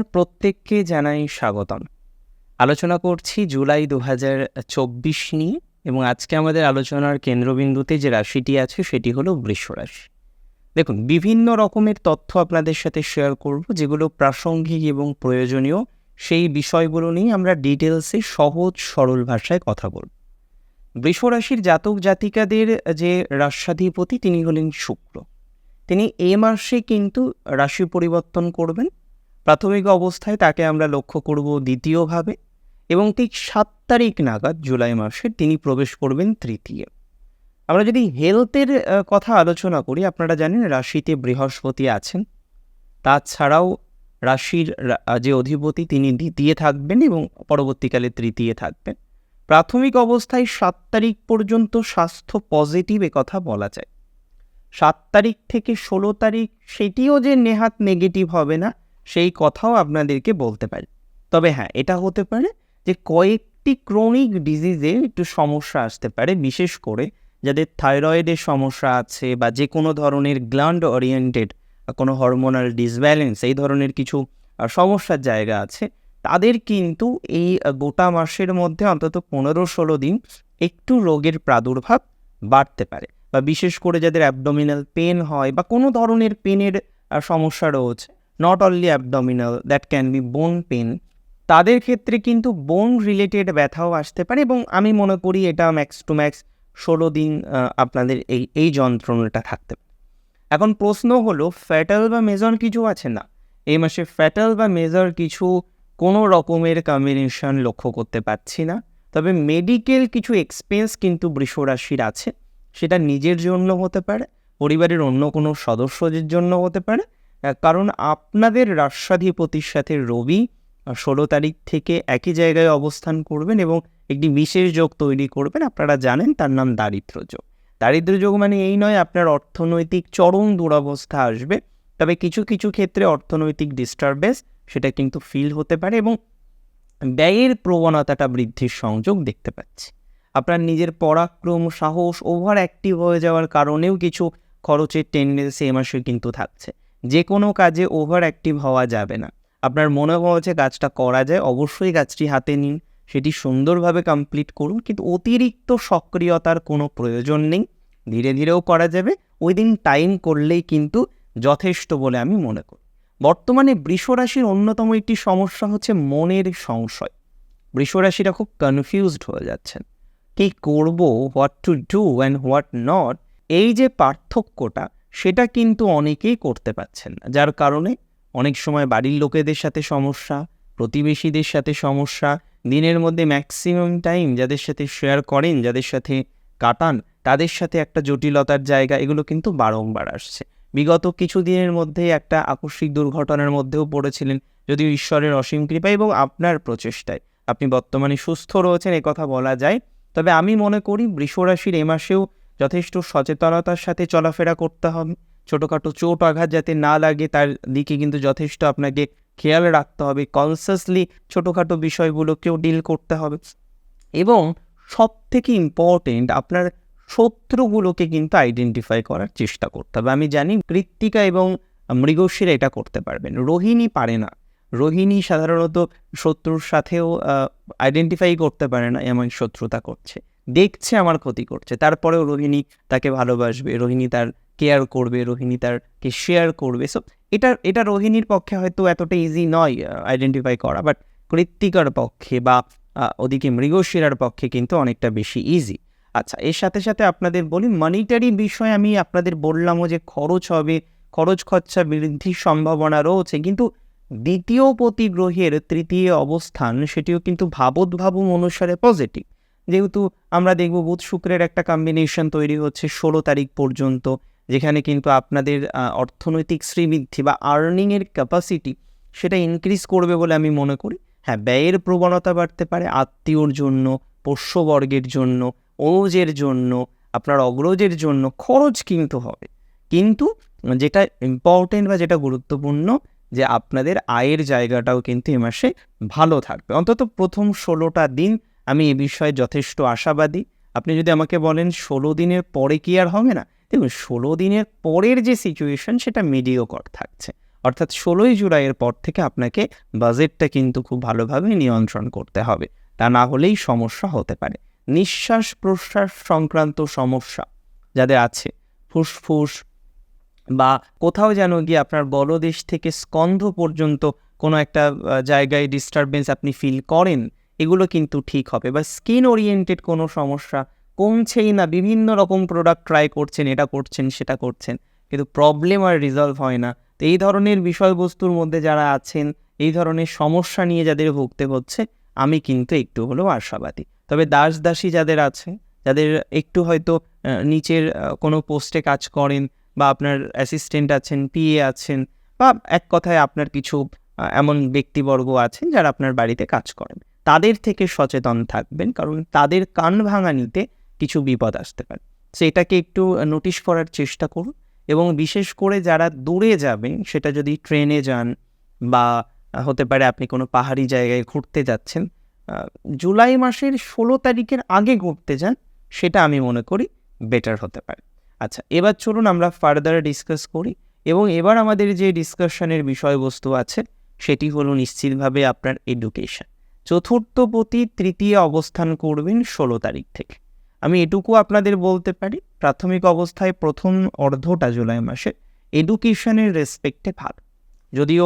নমস্কার প্রত্যেককে জানাই স্বাগতম। আলোচনা করছি জুলাই দু হাজার চব্বিশ নিয়ে এবং আজকে আমাদের আলোচনার কেন্দ্রবিন্দুতে যে রাশিটি আছে সেটি হলো বৃষ রাশি। দেখুন, বিভিন্ন রকমের তথ্য আপনাদের সাথে শেয়ার করব, যেগুলো প্রাসঙ্গিক এবং প্রয়োজনীয়, সেই বিষয়গুলো নিয়ে আমরা ডিটেলসে সহজ, সরল ভাষায় কথা বলব। বৃষ রাশির জাতক জাতিকাদের যে রাষ্ট্রাধিপতি, তিনি হলেন শুক্র। তিনি এ মাসে কিন্তু রাশি পরিবর্তন করবেন। প্রাথমিক অবস্থায় তাকে আমরা লক্ষ্য করব দ্বিতীয়ভাবে এবং ঠিক সাত তারিখ নাগাদ জুলাই মাসে তিনি প্রবেশ করবেন তৃতীয়। আমরা যদি হেলথের কথা আলোচনা করি, আপনারা জানেন রাশিতে বৃহস্পতি আছেন। তাছাড়াও রাশির যে অধিপতি তিনি দ্বিতীয় থাকবেন এবং পরবর্তীকালে তৃতীয় থাকবেন। প্রাথমিক অবস্থায় সাত তারিখ পর্যন্ত স্বাস্থ্য পজিটিভ কথা বলা যায়। সাত তারিখ থেকে ষোলো তারিখ সেটিও যে নেহাত নেগেটিভ হবে না সেই কথাও আপনাদেরকে বলতে পারি। তবে হ্যাঁ এটা হতে পারে যে কয়েকটি ক্রনিক ডিজিজে একটু সমস্যা আসতে পারে, বিশেষ করে যাদের থাইরয়েডের সমস্যা আছে বা যে কোনো ধরনের গ্ল্যান্ড ওরিয়েন্টেড কোনো হরমোনাল ডিসব্যালেন্স, এই ধরনের কিছু সমস্যার জায়গা আছে, তাদের কিন্তু এই গোটা মাসের মধ্যে অন্তত পনেরো ষোলো দিন একটু রোগের প্রাদুর্ভাব বাড়তে পারে। বা বিশেষ করে যাদের অ্যাবডোমিনাল পেন হয় বা কোনো ধরনের পেনের সমস্যা রয়েছে not only abdominal that can be bone pain তাদের ক্ষেত্রে কিন্তু বোন রিলেটেড ব্যথাও আসতে পারে এবং আমি মনে করি এটা ম্যাক্স টু ম্যাক্স ষোলো দিন আপনাদের এই এই যন্ত্রণাটা থাকতে পারে। এখন প্রশ্ন হলো ফ্যাটাল বা মেজর কিছু আছে না? এই মাসে ফ্যাটাল বা মেজর কিছু কোনো রকমের কম্বিনেশন লক্ষ্য করতে পারছি না। তবে মেডিকেল কিছু এক্সপেন্স কিন্তু বৃষরাশির আছে, সেটা নিজের জন্য হতে পারে, পরিবারের অন্য কোনো সদস্যদের জন্য হতে পারে কারণ আপনাদের রাষ্ট্রাধিপতির সাথে রবি ষোলো তারিখ থেকে একই জায়গায় অবস্থান করবেন এবং একটি বিশেষ যোগ তৈরি করবেন। আপনারা জানেন তার নাম দারিদ্র যোগ। দারিদ্র যোগ মানে এই নয়, আপনার অর্থনৈতিক চরম দুরবস্থা আসবে, তবে কিছু কিছু ক্ষেত্রে অর্থনৈতিক ডিস্টারবেন্স সেটা কিন্তু ফিল হতে পারে এবং ব্যয়ের প্রবণতাটা বৃদ্ধির সংযোগ দেখতে পাচ্ছি। আপনার নিজের পরাক্রম, সাহস ওভার অ্যাক্টিভ হয়ে যাওয়ার কারণেও কিছু খরচের টেন্ডেন্সি এ মাসে কিন্তু থাকছে। যে কোনো কাজে ওভার অ্যাক্টিভ হওয়া যাবে না। আপনার মনে হচ্ছে কাজটা করা যায়, অবশ্যই কাজটি হাতে নিন। সেটি সুন্দরভাবে কমপ্লিট করুন, কিন্তু অতিরিক্ত সক্রিয়তার কোনো প্রয়োজন নেই। ধীরে ধীরেও করা যাবে। ওই দিন টাইম করলেই কিন্তু যথেষ্ট বলে আমি মনে করি। বর্তমানে বৃষরাশির অন্যতম একটি সমস্যা হচ্ছে মনের সংশয়। বৃষরাশিরা খুব কনফিউজড হয়ে যাচ্ছেন। কি করব what to do and what not এই যে পার্থক্যটা সেটা কিন্তু অনেকেই করতে পারছেন না। যার কারণে অনেক সময় বাড়ির লোকেদের সাথে সমস্যা, প্রতিবেশীদের সাথে সমস্যা, দিনের মধ্যে ম্যাক্সিমাম টাইম যাদের সাথে শেয়ার করেন, যাদের সাথে কাটান, তাদের সাথে একটা জটিলতার জায়গা, এগুলো কিন্তু বারংবার আসছে। বিগত কিছু দিনের মধ্যে একটা আকস্মিক দুর্ঘটনার মধ্যেও পড়েছিলেন যদিও ঈশ্বরের অসীম কৃপা এবং আপনার প্রচেষ্টায়। আপনি বর্তমানে সুস্থ রয়েছেন কথা বলা যায়। তবে আমি মনে করি বৃষরাশির এ মাসেও যথেষ্ট সচেতনতার সাথে চলাফেরা করতে হবে ছোটোখাটো চোট আঘাত যাতে না লাগে, তার দিকে কিন্তু যথেষ্ট আপনাকে খেয়াল রাখতে হবে। কনসিয়াসলি ছোটোখাটো বিষয়গুলোকেও ডিল করতে হবে। এবং সব থেকে ইম্পর্টেন্ট আপনার শত্রুগুলোকে কিন্তু আইডেন্টিফাই করার চেষ্টা করতে হবে। আমি জানি কৃত্তিকা এবং মৃগশিরা এটা করতে পারবেন। রোহিণী পারে না। রোহিণী সাধারণত শত্রুর সাথেও আইডেন্টিফাই করতে পারে না, এমন শত্রুতা করছে। দেখছে আমার ক্ষতি করছে। তারপরেও রোহিণী তাকে ভালোবাসবে, রোহিণী তার কেয়ার করবে, রোহিণী তারকে শেয়ার করবে। সো এটা এটা রোহিণীর পক্ষে হয়তো এতটা ইজি নয় আইডেন্টিফাই করা বাট কৃত্তিকার পক্ষে বা ওদিকে মৃগশিরার পক্ষে কিন্তু অনেকটা বেশি ইজি আচ্ছা এর সাথে সাথে আপনাদের বলি মানিটারি বিষয়ে আমি আপনাদের বললামও যে খরচ হবে, খরচ খরচা বৃদ্ধির সম্ভাবনা রয়েছে, কিন্তু দ্বিতীয় প্রতিগ্রহের তৃতীয় অবস্থান সেটিও কিন্তু ভাবোদ্ভাবম অনুসারে পজিটিভ যেহেতু আমরা দেখব বুধ শুক্রের একটা কম্বিনেশন তৈরি হচ্ছে ষোলো তারিখ পর্যন্ত, যেখানে কিন্তু আপনাদের অর্থনৈতিক শ্রীবৃদ্ধি বা আর্নিংয়ের ক্যাপাসিটি সেটা ইনক্রিজ করবে বলে আমি মনে করি। হ্যাঁ ব্যয়ের প্রবণতা বাড়তে পারে, আত্মীয়র জন্য, পোষ্যবর্গের জন্য, অনুজের জন্য, আপনার অগ্রজের জন্য খরচ কিন্তু হবে। কিন্তু যেটা ইম্পর্টেন্ট বা যেটা গুরুত্বপূর্ণ যে আপনাদের আয়ের জায়গাটাও কিন্তু এ মাসে ভালো থাকবে। অন্তত প্রথম ষোলোটা দিন আমি এ বিষয়ে যথেষ্ট আশাবাদী। আপনি যদি আমাকে বলেন ষোলো দিনের পরে কি আর হবে না? দেখুন, ষোলো দিনের পরের যে সিচুয়েশন সেটা মিডিওকর থাকছে। অর্থাৎ ষোলোই জুলাইয়ের পর থেকে আপনাকে বাজেটটা কিন্তু খুব ভালোভাবে নিয়ন্ত্রণ করতে হবে। তা না হলেই সমস্যা হতে পারে। নিঃশ্বাস প্রশ্বাস সংক্রান্ত সমস্যা যাদের আছে, ফুসফুস বা কোথাও যেন গিয়ে আপনার বলদেশ থেকে স্কন্ধ পর্যন্ত কোনো একটা জায়গায় ডিস্টারবেন্স আপনি ফিল করেন এগুলো কিন্তু ঠিক হবে। বা স্কিন ওরিয়েন্টেড কোনো সমস্যা কমছেই না, বিভিন্ন রকম প্রোডাক্ট ট্রাই করছেন, এটা করছেন, সেটা করছেন, কিন্তু প্রবলেম আর রিজলভ হয় না। তো এই ধরনের বিষয়বস্তুর মধ্যে যারা আছেন, এই ধরনের সমস্যা নিয়ে যাদের ভুগতে হচ্ছে, আমি কিন্তু একটু হলেও আশাবাদী। তবে দাস দাসী যাদের আছে, যাদের একটু হয়তো নিচের কোনো পোস্টে কাজ করেন বা আপনার অ্যাসিস্ট্যান্ট আছেন পিএ আছেন, বা এক কথায় আপনার কিছু এমন ব্যক্তিবর্গ আছেন যারা আপনার বাড়িতে কাজ করেন। তাদের থেকে সচেতন থাকবেন, কারণ তাদের কান ভাঙানিতে কিছু বিপদ আসতে পারে। সো এটাকে একটু নোটিশ করার চেষ্টা করুন এবং বিশেষ করে যারা দূরে যাবেন, সেটা যদি ট্রেনে যান বা হতে পারে আপনি কোনো পাহাড়ি জায়গায় ঘুরতে যাচ্ছেন জুলাই মাসের ষোলো তারিখের আগে ঘুরতে যান, সেটা আমি মনে করি বেটার হতে পারে। আচ্ছা এবার চলুন আমরা ফার্দার ডিসকাস করি এবং এবার আমাদের যে ডিসকাশনের বিষয়বস্তু আছে, সেটি হলো নিশ্চিতভাবে আপনার এডুকেশন। চতুর্থপতি তৃতীয় অবস্থান করবেন ষোলো তারিখ থেকে। আমি এটুকু আপনাদের বলতে পারি, প্রাথমিক অবস্থায় প্রথম অর্ধটা জুলাই মাসে এডুকেশনের রেসপেক্টে ভালো। যদিও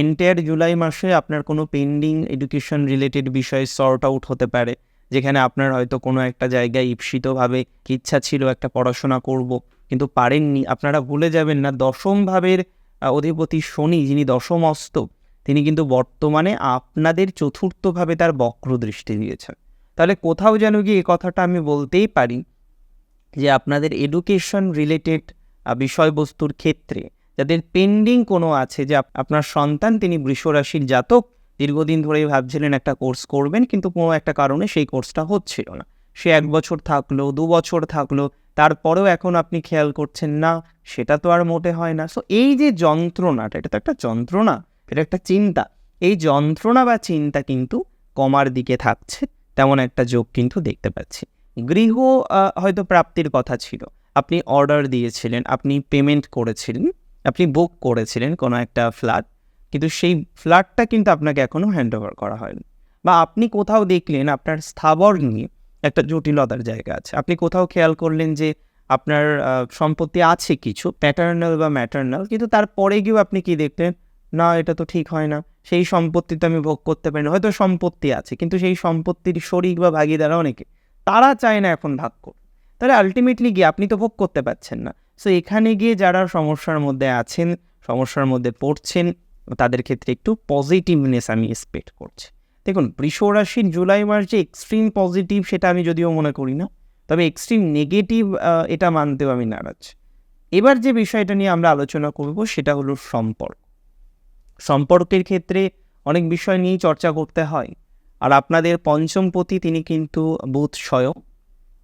এন্টায়ার জুলাই মাসে আপনার কোনো পেন্ডিং এডুকেশন রিলেটেড বিষয় সর্ট আউট হতে পারে, যেখানে আপনার হয়তো কোনো একটা জায়গায় ঈপ্সিতভাবে ইচ্ছা ছিল একটা পড়াশোনা করব, কিন্তু পারেননি। আপনারা ভুলে যাবেন না, দশম ভাবের অধিপতি শনি, যিনি দশম অস্ত তিনি কিন্তু বর্তমানে আপনাদের চতুর্থভাবে তার বক্র দৃষ্টি দিয়েছেন। তাহলে কোথাও যেন গিয়ে এ কথাটা আমি বলতেই পারি যে আপনাদের এডুকেশন রিলেটেড বিষয়বস্তুর ক্ষেত্রে যাদের পেন্ডিং কোনো আছে, যে আপ- আপনার সন্তান তিনি বৃষরাশির জাতক, দীর্ঘদিন ধরেই ভাবছিলেন একটা কোর্স করবেন, কিন্তু কোনো একটা কারণে সেই কোর্সটা হচ্ছিল না। সে এক বছর থাকল, দু বছর থাকল, তারপরেও এখন আপনি খেয়াল করছেন না, সেটা তো আর মোটে হয় না। সো এই যে যন্ত্রণাটা, এটা তো একটা যন্ত্রণা এটা একটা চিন্তা। এই যন্ত্রণা বা চিন্তা কিন্তু কমার দিকে থাকছে, তেমন একটা যোগ কিন্তু দেখতে পাচ্ছি। গৃহ হয়তো প্রাপ্তির কথা ছিল। আপনি অর্ডার দিয়েছিলেন, আপনি পেমেন্ট করেছিলেন, আপনি বুক করেছিলেন কোনো একটা ফ্ল্যাট কিন্তু সেই ফ্ল্যাটটা কিন্তু আপনাকে এখনও হ্যান্ড ওভার করা হয়নি। বা আপনি কোথাও দেখলেন, আপনার স্থাবর নিয়ে একটা জটিলতার জায়গা আছে। আপনি কোথাও খেয়াল করলেন যে আপনার সম্পত্তি আছে কিছু প্যাটার্নাল বা ম্যাটার্নাল কিন্তু তারপরে গিয়েও আপনি কি দেখলেন? না, এটা তো ঠিক হয় না। সেই সম্পত্তি তো আমি ভোগ করতে পারি না। হয়তো সম্পত্তি আছে, কিন্তু সেই সম্পত্তির শরিক বা ভাগিদার অনেকে, তারা চায় না এখন ভাগ করতে তাহলে আলটিমেটলি গিয়ে আপনি তো ভোগ করতে পারছেন না। সো এখানে গিয়ে যারা সমস্যার মধ্যে আছেন, সমস্যার মধ্যে পড়ছেন, তাদের ক্ষেত্রে একটু পজিটিভনেস আমি এক্সপেক্ট করছি। দেখুন বৃষ রাশির জুলাই মাস যে এক্সট্রিম পজিটিভ সেটা আমি যদিও মনে করি না, তবে এক্সট্রিম নেগেটিভ এটা মানতেও আমি নারাজ। এবার যে বিষয়টা নিয়ে আমরা আলোচনা করব, সেটা হলো সম্পর্ক। সম্পর্কের ক্ষেত্রে অনেক বিষয় নিয়েই চর্চা করতে হয়। আর আপনাদের পঞ্চম পঞ্চমপতি তিনি কিন্তু বুধ স্বয়ং।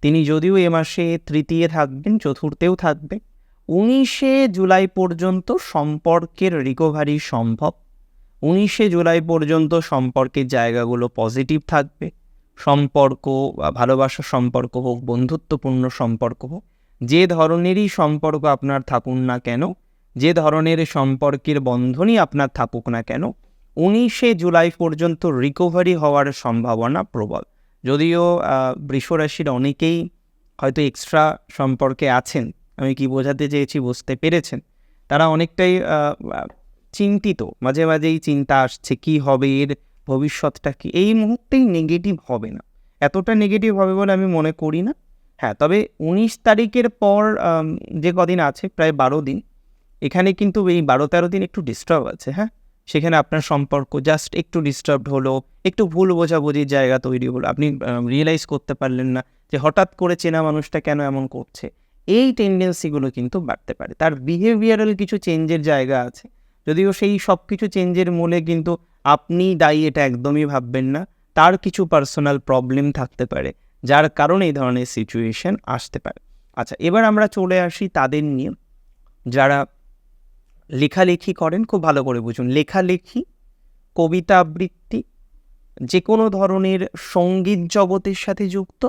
তিনি যদিও এ মাসে তৃতীয় থাকবেন, চতুর্থেও থাকবে উনিশে জুলাই পর্যন্ত সম্পর্কের রিকভারি সম্ভব। উনিশে জুলাই পর্যন্ত সম্পর্কের জায়গাগুলো পজিটিভ থাকবে। সম্পর্ক ভালোবাসার সম্পর্ক হোক, বন্ধুত্বপূর্ণ সম্পর্ক হোক, যে ধরনেরই সম্পর্ক আপনার থাকুন না কেন যে ধরনের সম্পর্কের বন্ধনই আপনার থাকুক না কেন, উনিশে জুলাই পর্যন্ত রিকভারি হওয়ার সম্ভাবনা প্রবল। যদিও বৃষরাশির অনেকেই হয়তো এক্সট্রা সম্পর্কে আছেন, আমি কি বোঝাতে চেয়েছি বুঝতে পেরেছেন। তারা অনেকটাই চিন্তিত, মাঝে মাঝেই চিন্তা আসছে, কি হবে, এর ভবিষ্যৎটা কি? এই মুহূর্তেই নেগেটিভ হবে না। এতটা নেগেটিভ হবে বলে আমি মনে করি না। হ্যাঁ তবে উনিশ তারিখের পর যে কদিন আছে, প্রায় বারো দিন এখানে কিন্তু এই বারো তেরো দিন একটু ডিস্টার্ব আছে হ্যাঁ? সেখানে আপনার সম্পর্ক জাস্ট একটু ডিস্টার্বড হলো, একটু ভুল বোঝাবুঝির জায়গা তৈরি হলো, আপনি রিয়েলাইজ করতে পারলেন না যে হঠাৎ করে চেনা মানুষটা কেন এমন করছে। এই টেন্ডেন্সিগুলো কিন্তু বাড়তে পারে। তার বিহেভিয়ারাল কিছু চেঞ্জের জায়গা আছে। যদিও সেই সব কিছু চেঞ্জের মূলে কিন্তু আপনি দায়ী, এটা একদমই ভাববেন না। তার কিছু পার্সোনাল প্রবলেম থাকতে পারে, যার কারণে এই ধরনের সিচুয়েশন আসতে পারে। আচ্ছা এবার আমরা চলে আসি তাদের নিয়ে। যারা লেখালেখি করেন, খুব ভালো করে বুঝুন। লেখালেখি কবিতা আবৃত্তি যে কোনো ধরনের সংগীত জগতের সাথে যুক্ত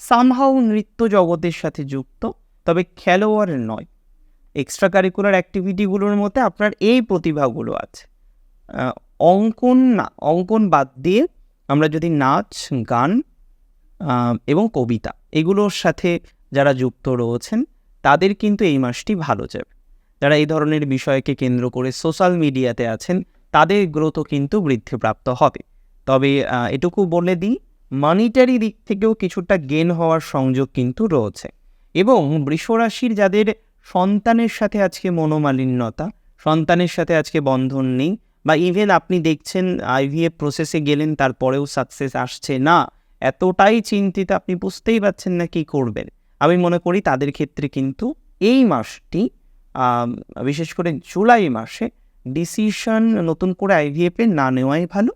সামহাও নৃত্য জগতের সাথে যুক্ত, তবে খেলোয়াড় নয়। এক্সট্রা কারিকুলার অ্যাক্টিভিটিগুলোর মধ্যে আপনার এই প্রতিভাগুলো আছে। অঙ্কন না, অঙ্কন বাদ দিয়ে আমরা যদি নাচ, গান এবং কবিতা, এগুলোর সাথে যারা যুক্ত রয়েছেন, তাদের কিন্তু এই মাসটি ভালো যাবে। যারা এই ধরনের বিষয়কে কেন্দ্র করে সোশ্যাল মিডিয়াতে আছেন, তাদের গ্রোথও কিন্তু বৃদ্ধিপ্রাপ্ত হবে। তবে এটুকু বলে দিই মানিটারি দিক থেকেও কিছুটা গেন হওয়ার সংযোগ কিন্তু রয়েছে। এবং বৃষরাশির যাদের সন্তানের সাথে আজকে মনোমালিন্যতা, সন্তানের সাথে আজকে বন্ধন নেই, বা ইভেন আপনি দেখছেন আইভিএফ প্রসেসে গেলেন, তারপরেও সাকসেস আসছে না, এতটাই চিন্তিত আপনি বুঝতেই পারছেন না কি করবেন। আমি মনে করি তাদের ক্ষেত্রে কিন্তু এই মাসটি বিশেষ করে জুলাই মাসে ডিসিশন নতুন করে আইভিএফে না নেওয়াই ভালো।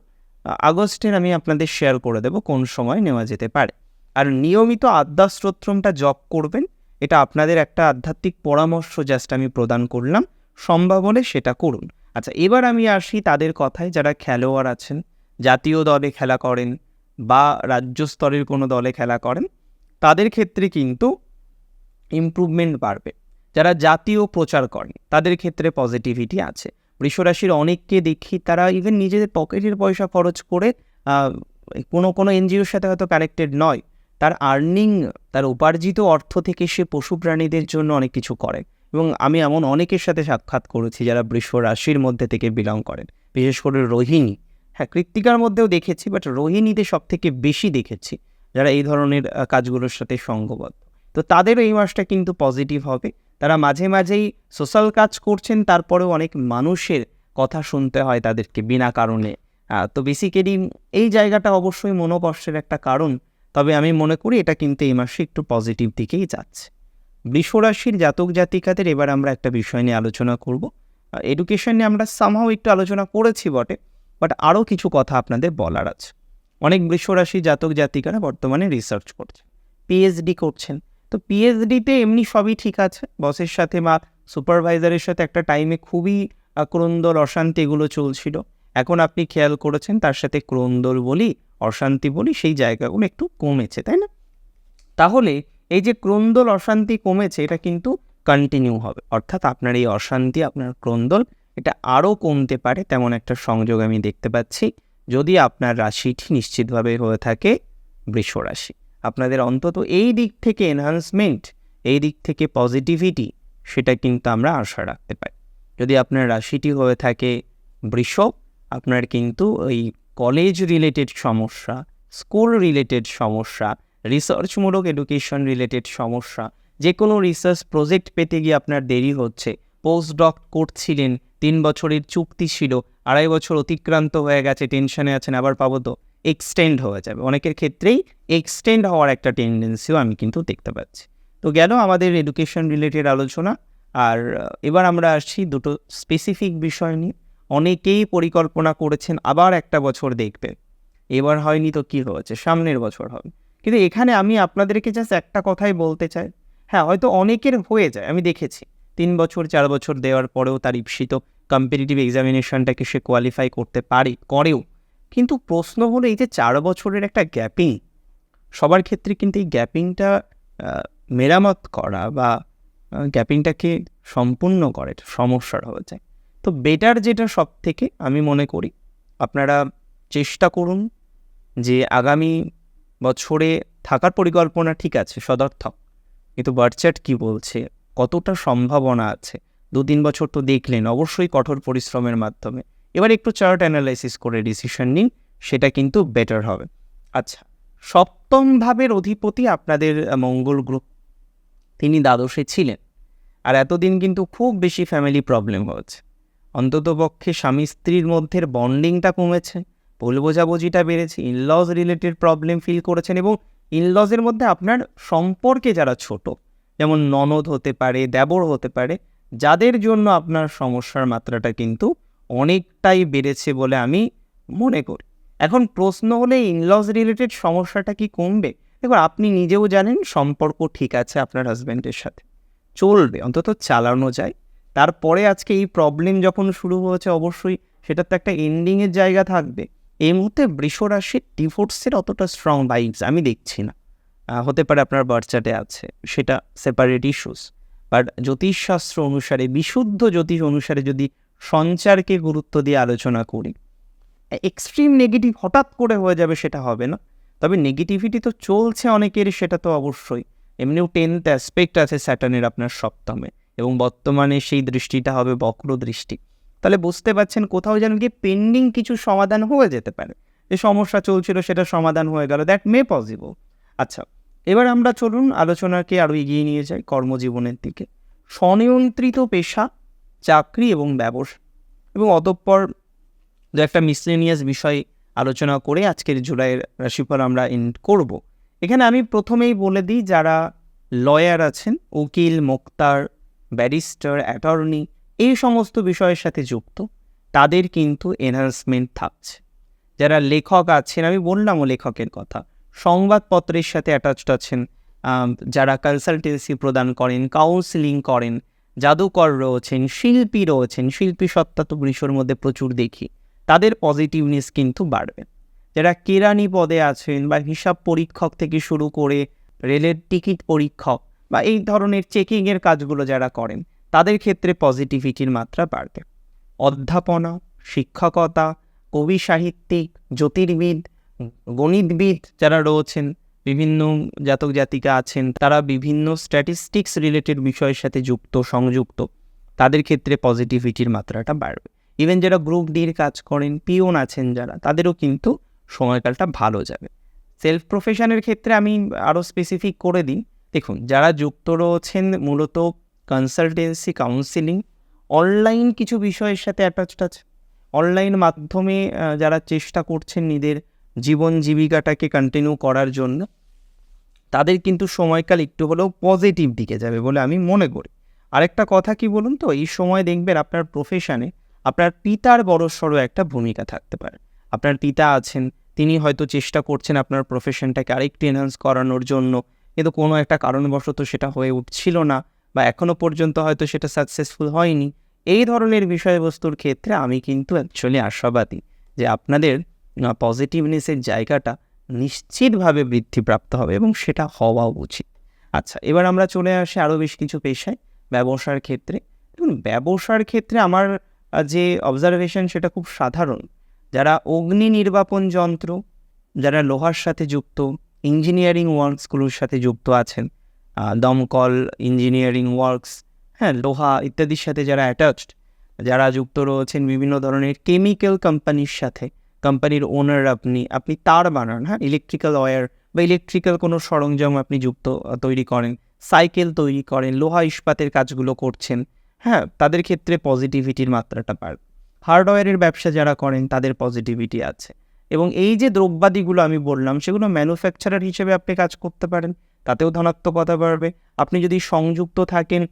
আগস্টের আমি আপনাদের শেয়ার করে দেব কোন সময় নেওয়া যেতে পারে। আর নিয়মিত আদ্যাস্ত্রোত্তমটা জপ করবেন, এটা আপনাদের একটা আধ্যাত্মিক পরামর্শ জাস্ট আমি প্রদান করলাম সম্ভব হলে সেটা করুন। আচ্ছা এবার আমি আসি তাদের কথায়, যারা খেলোয়াড় আছেন, জাতীয় দলে খেলা করেন বা রাজ্য স্তরের কোনো দলে খেলা করেন, তাদের ক্ষেত্রে কিন্তু ইমপ্রুভমেন্ট বাড়বে। যারা জাতীয় প্রচার করেন, তাদের ক্ষেত্রে পজিটিভিটি আছে। বৃষরাশির অনেককে দেখি তারা ইভেন নিজেদের পকেটের পয়সা খরচ করে কোনো কোনো এনজিওর সাথে হয়তো কানেক্টেড নয়। তার আর্নিং তার উপার্জিত অর্থ থেকে সে পশু প্রাণীদের জন্য অনেক কিছু করে। এবং আমি এমন অনেকের সাথে সাক্ষাৎ করেছি যারা বৃষ রাশির মধ্যে থেকে বিলং করেন। বিশেষ করে রোহিণী। হ্যাঁ কৃত্তিকার মধ্যেও দেখেছি বাট রোহিণীতে সব থেকে বেশি দেখেছি, যারা এই ধরনের কাজগুলোর সাথে সঙ্গবদ্ধ। তো তাদেরও এই মাসটা কিন্তু পজিটিভ হবে। তারা মাঝে মাঝেই সোশ্যাল কাজ করছেন, তারপরেও অনেক মানুষের কথা শুনতে হয় তাদেরকে বিনা কারণে। তো বেসিক্যালি এই জায়গাটা অবশ্যই মনোকষ্টের একটা কারণ। তবে আমি মনে করি এটা কিন্তু এই মাসে একটু পজিটিভ দিকেই যাচ্ছে। বৃষরাশির জাতক জাতিকাদের এবার আমরা একটা বিষয় নিয়ে আলোচনা করব। এডুকেশন নিয়ে আমরা সামহাও একটু আলোচনা করেছি বটে বাট আরও কিছু কথা আপনাদের বলার আছে। অনেক বৃষরাশি জাতক জাতিকারা বর্তমানে রিসার্চ করছে পিএইচডি করছেন তো পিএইচডিতে এমনি সবই ঠিক আছে। বসের সাথে বা সুপারভাইজারের সাথে একটা টাইমে খুবই ক্রন্দল অশান্তি এগুলো চলছিল। এখন আপনি খেয়াল করেছেন তার সাথে ক্রন্দল বলি, অশান্তি বলি, সেই জায়গাগুলো একটু কমেছে, তাই না? তাহলে এই যে ক্রন্দল অশান্তি কমেছে, এটা কিন্তু কন্টিনিউ হবে। অর্থাৎ আপনার এই অশান্তি, আপনার ক্রন্দল, এটা আরও কমতে পারে, তেমন একটা সংযোগ আমি দেখতে পাচ্ছি। যদি আপনার রাশিটি নিশ্চিতভাবে হয়ে থাকে বৃষ রাশি আপনাদের অন্তত এই দিক থেকে এনহান্সমেন্ট এই দিক থেকে পজিটিভিটি সেটা কিন্তু আমরা আশা রাখতে পারি। যদি আপনার রাশিটি হয়ে থাকে বৃষ আপনার কিন্তু ওই কলেজ রিলেটেড সমস্যা স্কুল রিলেটেড সমস্যা রিসার্চমূলক এডুকেশন রিলেটেড সমস্যা যে কোনো রিসার্চ প্রজেক্ট পেতে গিয়ে আপনার দেরি হচ্ছে পোস্ট ডক করছিলেন, তিন বছরের চুক্তি ছিল, আড়াই বছর অতিক্রান্ত হয়ে গেছে টেনশনে আছেন, আবার পাবো তো? এক্সটেন্ড হয়ে যাবে। অনেকের ক্ষেত্রেই এক্সটেন্ড হওয়ার একটা টেন্ডেন্সিও আমি কিন্তু দেখতে পাচ্ছি। তো গেল আমাদের এডুকেশন রিলেটেড আলোচনা। আর এবার আমরা আসছি দুটো স্পেসিফিক বিষয় নিয়ে। অনেকেই পরিকল্পনা করেছেন আবার একটা বছর দেখবে এবার হয়নি তো কি হয়েছে? সামনের বছর হবে। কিন্তু এখানে আমি আপনাদেরকে জাস্ট একটা কথাই বলতে চাই। হ্যাঁ হয়তো অনেকের হয়ে যায়। আমি দেখেছি। তিন বছর, চার বছর দেওয়ার পরেও তার ঈপ্সিত কম্পিটিটিভ এক্সামিনেশনটাকে সে কোয়ালিফাই করতে পারে, করেও। কিন্তু প্রশ্ন হলো এই যে চার বছরের একটা গ্যাপিং, সবার ক্ষেত্রে কিন্তু এই গ্যাপিংটা মেরামত করা বা গ্যাপিংটাকে সম্পূর্ণ করে সমস্যার হয়ে যায়। তো বেটার যেটা সব থেকে আমি মনে করি, আপনারা চেষ্টা করুন যে আগামী বছরে থাকার পরিকল্পনা ঠিক আছে, সদর্থক। কিন্তু বার্চার্ট কি বলছে? কতটা সম্ভাবনা আছে? দু তিন বছর তো দেখলেন, অবশ্যই কঠোর পরিশ্রমের মাধ্যমে। এবার একটু চার্ট অ্যানালাইসিস করে ডিসিশন নিন, সেটা কিন্তু বেটার হবে। আচ্ছা সপ্তম ভাবের অধিপতি আপনাদের মঙ্গল গ্রুপ তিনি দ্বাদশে ছিলেন, আর এতদিন কিন্তু খুব বেশি ফ্যামিলি প্রবলেম হচ্ছে অন্ততপক্ষে স্বামী স্ত্রীর মধ্যে বন্ডিংটা কমেছে ভুল বোঝাবুঝিটা বেড়েছে ইনলজ রিলেটেড প্রবলেম ফিল করেছেন এবং ইনলজের মধ্যে আপনার সম্পর্কে যারা ছোট, যেমন ননদ হতে পারে, দেবর হতে পারে, যাদের জন্য আপনার সমস্যার মাত্রাটা কিন্তু অনেকটাই বেড়েছে বলে আমি মনে করি। এখন প্রশ্ন হলে ইনলজ রিলেটেড সমস্যাটা কি কমবে? দেখো আপনি নিজেও জানেন সম্পর্ক ঠিক আছে আপনার হাজব্যান্ডের সাথে। চলবে, অন্তত চালানো যায়। তারপরে আজকে এই প্রবলেম যখন শুরু হয়েছে, অবশ্যই সেটার তো একটা এন্ডিংয়ের জায়গা থাকবে। এই মুহূর্তে বৃষরাশির ডিভোর্সের অতটা স্ট্রং বাইকস আমি দেখছি না। হতে পারে আপনার বার্চাটে আছে, সেটা সেপারেট ইস্যুস বাট জ্যোতিষশাস্ত্র অনুসারে, বিশুদ্ধ জ্যোতিষ অনুসারে যদি সঞ্চারকে গুরুত্ব দিয়ে আলোচনা করি। এক্সট্রিম নেগেটিভ হঠাৎ করে হয়ে যাবে সেটা হবে না। তবে নেগেটিভিটি তো চলছে অনেকেরই, সেটা তো অবশ্যই। এমনিও টেন্থ অ্যাসপেক্ট আছে স্যাটার্নের আপনার সপ্তমে এবং বর্তমানে সেই দৃষ্টিটা হবে বক্র দৃষ্টি। তাহলে বুঝতে পারছেন কোথাও যেন কি পেন্ডিং কিছু সমাধান হয়ে যেতে পারে। যে সমস্যা চলছিল সেটা সমাধান হয়ে গেল দ্যাট মে পসিবল আচ্ছা এবার আমরা চলুন আলোচনাকে আরও এগিয়ে নিয়ে যাই কর্মজীবনের দিকে। স্বনিয়ন্ত্রিত পেশা চাকরি এবং ব্যবসা। এবং অতঃপর দু একটা মিসলেনিয়াস বিষয় আলোচনা করে আজকের জুলাইয়ের রাশিফল আমরা এন্ড করব। এখানে আমি প্রথমেই বলে দিই, যারা লয়ার আছেন, উকিল, মোক্তার ব্যারিস্টার অ্যাটর্নি এই সমস্ত বিষয়ের সাথে যুক্ত, তাদের কিন্তু এনহান্সমেন্ট থাকছে। যারা লেখক আছেন, আমি বললামও লেখকের কথা, সংবাদপত্রের সাথে অ্যাটাচড আছেন যারা কনসালটেন্সি প্রদান করেন কাউন্সিলিং করেন জাদুকর রয়েছেন, শিল্পী রয়েছেন, শিল্পী সত্তা তো বৃষর মধ্যে প্রচুর দেখি। তাদের পজিটিভনেস কিন্তু বাড়বে। যারা কেরানি পদে আছেন বা হিসাব পরীক্ষক থেকে শুরু করে রেলের টিকিট পরীক্ষক বা এই ধরনের চেকিংয়ের কাজগুলো যারা করেন, তাদের ক্ষেত্রে পজিটিভিটির মাত্রা বাড়বে। অধ্যাপনা, শিক্ষকতা, কবি সাহিত্যিক, জ্যোতির্বিদ, গণিতবিদ যারা রয়েছেন বিভিন্ন জাতক জাতিকা আছেন, তারা বিভিন্ন স্ট্যাটিস্টিক্স রিলেটেড বিষয়ের সাথে যুক্ত, সংযুক্ত। তাদের ক্ষেত্রে পজিটিভিটির মাত্রাটা বাড়বে। ইভেন যারা গ্রুপ ডির কাজ করেন পিওন আছেন যারা, তাদেরও কিন্তু সময়কালটা ভালো যাবে। সেলফ প্রফেশনের ক্ষেত্রে আমি আরও স্পেসিফিক করে দিই। দেখুন, যারা যুক্ত রয়েছেন, মূলত কনসালটেন্সি কাউন্সিলিং অনলাইন কিছু বিষয়ের সাথে অ্যাটাচড আছে। অনলাইন মাধ্যমে যারা চেষ্টা করছেন নিজের জীবন জীবিকাটাকে কন্টিনিউ করার জন্য তাদের কিন্তু সময়কাল একটু হলেও পজিটিভ দিকে যাবে বলে আমি মনে করি। আরেকটা কথা কি বলুন তো? এই সময় দেখবেন আপনার প্রফেশনে আপনার পিতার বড়সড় একটা ভূমিকা থাকতে পারে। আপনার পিতা আছেন, তিনি হয়তো চেষ্টা করছেন আপনার প্রফেশনটাকে আরেকটু এনহান্স করানোর জন্য, কিন্তু কোনো একটা কারণবশত সেটা হয়ে উঠছিল না বা এখনও পর্যন্ত হয়তো সেটা সাকসেসফুল হয়নি। এই ধরনের বিষয়বস্তুর ক্ষেত্রে আমি কিন্তু অ্যাকচুয়ালি আশাবাদী যে আপনাদের পজিটিভনেসের জায়গাটা নিশ্চিতভাবে বৃদ্ধিপ্রাপ্ত হবে এবং সেটা হওয়া উচিত। আচ্ছা এবার আমরা চলে আসি আরও বেশ কিছু পেশায়, ব্যবসার ক্ষেত্রে। দেখুন, ব্যবসার ক্ষেত্রে আমার যে অবজারভেশন সেটা খুব সাধারণ। যারা অগ্নি নির্বাপন যন্ত্র, যারা লোহার সাথে যুক্ত ইঞ্জিনিয়ারিং ওয়ার্কসগুলোর সাথে যুক্ত আছেন দমকল ইঞ্জিনিয়ারিং ওয়ার্কস হ্যাঁ লোহা ইত্যাদির সাথে যারা অ্যাটাচড যারা যুক্ত রয়েছেন বিভিন্ন ধরনের কেমিক্যাল কোম্পানির সাথে কোম্পানির ওনার আপনি আপনি তার বানান হ্যাঁ? ইলেকট্রিক্যাল ওয়্যার বা ইলেকট্রিক্যাল কোনো সরঞ্জাম আপনি যুক্ত তৈরি করেন সাইকেল তৈরি করেন, লোহা ইস্পাতের কাজগুলো করছেন হ্যাঁ? তাদের ক্ষেত্রে পজিটিভিটির মাত্রাটা বাড়বে। হার্ডওয়্যারের ব্যবসা যারা করেন, তাদের পজিটিভিটি আছে। এবং এই যে দ্রব্যাদিগুলো আমি বললাম, সেগুলো ম্যানুফ্যাকচারার হিসেবে আপনি কাজ করতে পারেন, তাতেও ধনাত্মকতা বাড়বে। আপনি যদি সংযুক্ত থাকেন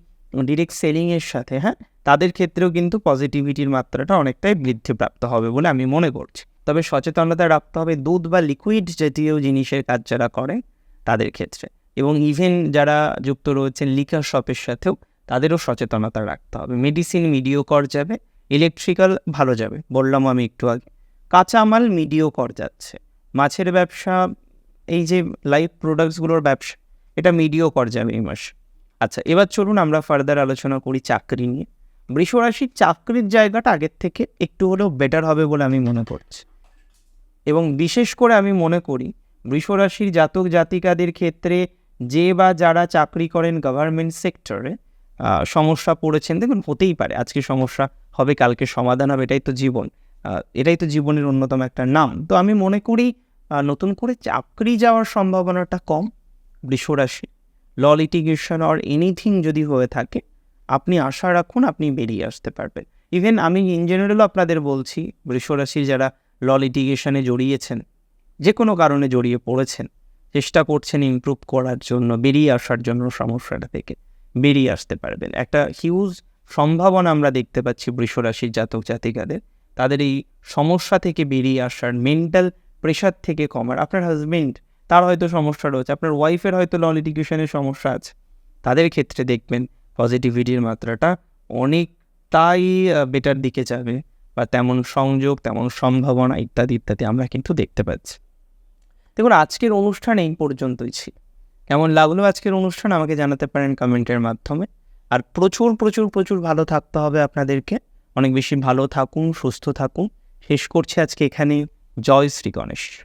ডিরেক্ট সেলিংয়ের সাথে হ্যাঁ? তাদের ক্ষেত্রেও কিন্তু পজিটিভিটির মাত্রাটা অনেকটাই বৃদ্ধিপ্রাপ্ত হবে বলে আমি মনে করছি। তবে সচেতনতা রাখতে হবে দুধ বা লিকুইড জাতীয় জিনিসের কাজ যারা করে তাদের ক্ষেত্রে। এবং ইভেন যারা যুক্ত রয়েছেন লিকার শপের সাথেও, তাদেরও সচেতনতা রাখতে হবে। মেডিসিন মিডিও কর যাবে ইলেকট্রিক্যাল ভালো যাবে, বললাম আমি একটু আগে। কাঁচামাল মিডিও কর যাচ্ছে। মাছের ব্যবসা, এই যে লাইভ প্রোডাক্টসগুলোর ব্যবসা, এটা মিডিও কর যাবে এই মাসে। আচ্ছা এবার চলুন আমরা ফার্দার আলোচনা করি চাকরি নিয়ে। বৃষরাশির চাকরির জায়গাটা আগের থেকে একটু হলেও বেটার হবে বলে আমি মনে করছি। এবং বিশেষ করে আমি মনে করি বৃষরাশির জাতক জাতিকাদের ক্ষেত্রে যে বা যারা চাকরি করেন গভর্নমেন্ট সেক্টরে সমস্যা পড়েছেন, দেখুন হতেই পারে, আজকে সমস্যা হবে, কালকে সমাধান হবে, এটাই তো জীবন। এটাই তো জীবনের অন্যতম একটা নাম। তো আমি মনে করি নতুন করে চাকরি যাওয়ার সম্ভাবনাটা কম বৃষরাশি। ল লিটিগেশন অর এনিথিং যদি হয়ে থাকে, আপনি আশা রাখুন আপনি বেরিয়ে আসতে পারবেন। ইভেন আমি ইন জেনারেলও আপনাদের বলছি, বৃষরাশির যারা ল লিটিগেশনে জড়িয়েছেন যে কোনো কারণে জড়িয়ে পড়েছেন। চেষ্টা করছেন ইমপ্রুভ করার জন্য, বেরিয়ে আসার জন্য সমস্যাটা থেকে বেরিয়ে আসতে পারবেন। একটা হিউজ সম্ভাবনা আমরা দেখতে পাচ্ছি বৃষরাশির জাতক জাতিকাদের। তাদের এই সমস্যা থেকে বেরিয়ে আসার মেন্টাল প্রেশার থেকে কমার, আপনার হাজবেন্ড তার হয়তো সমস্যা রয়েছে, আপনার ওয়াইফের হয়তো ল লিটিগেশনের সমস্যা আছে। তাদের ক্ষেত্রে দেখবেন পজিটিভিটির মাত্রাটা অনেকটাই বেটার দিকে যাবে। বা তেমন সংযোগ, তেমন সম্ভাবনা ইত্যাদি ইত্যাদি আমরা কিন্তু দেখতে পাচ্ছি। দেখুন, আজকের অনুষ্ঠান এই পর্যন্তই ছিল। কেমন লাগল আজকের অনুষ্ঠান আমাকে জানাতে পারেন কমেন্টের মাধ্যমে। আর প্রচুর প্রচুর প্রচুর ভালো থাকতে হবে আপনাদেরকে। অনেক বেশি ভালো থাকুন, সুস্থ থাকুন। শেষ করছি আজকে এখানে জয় শ্রী গণেশ।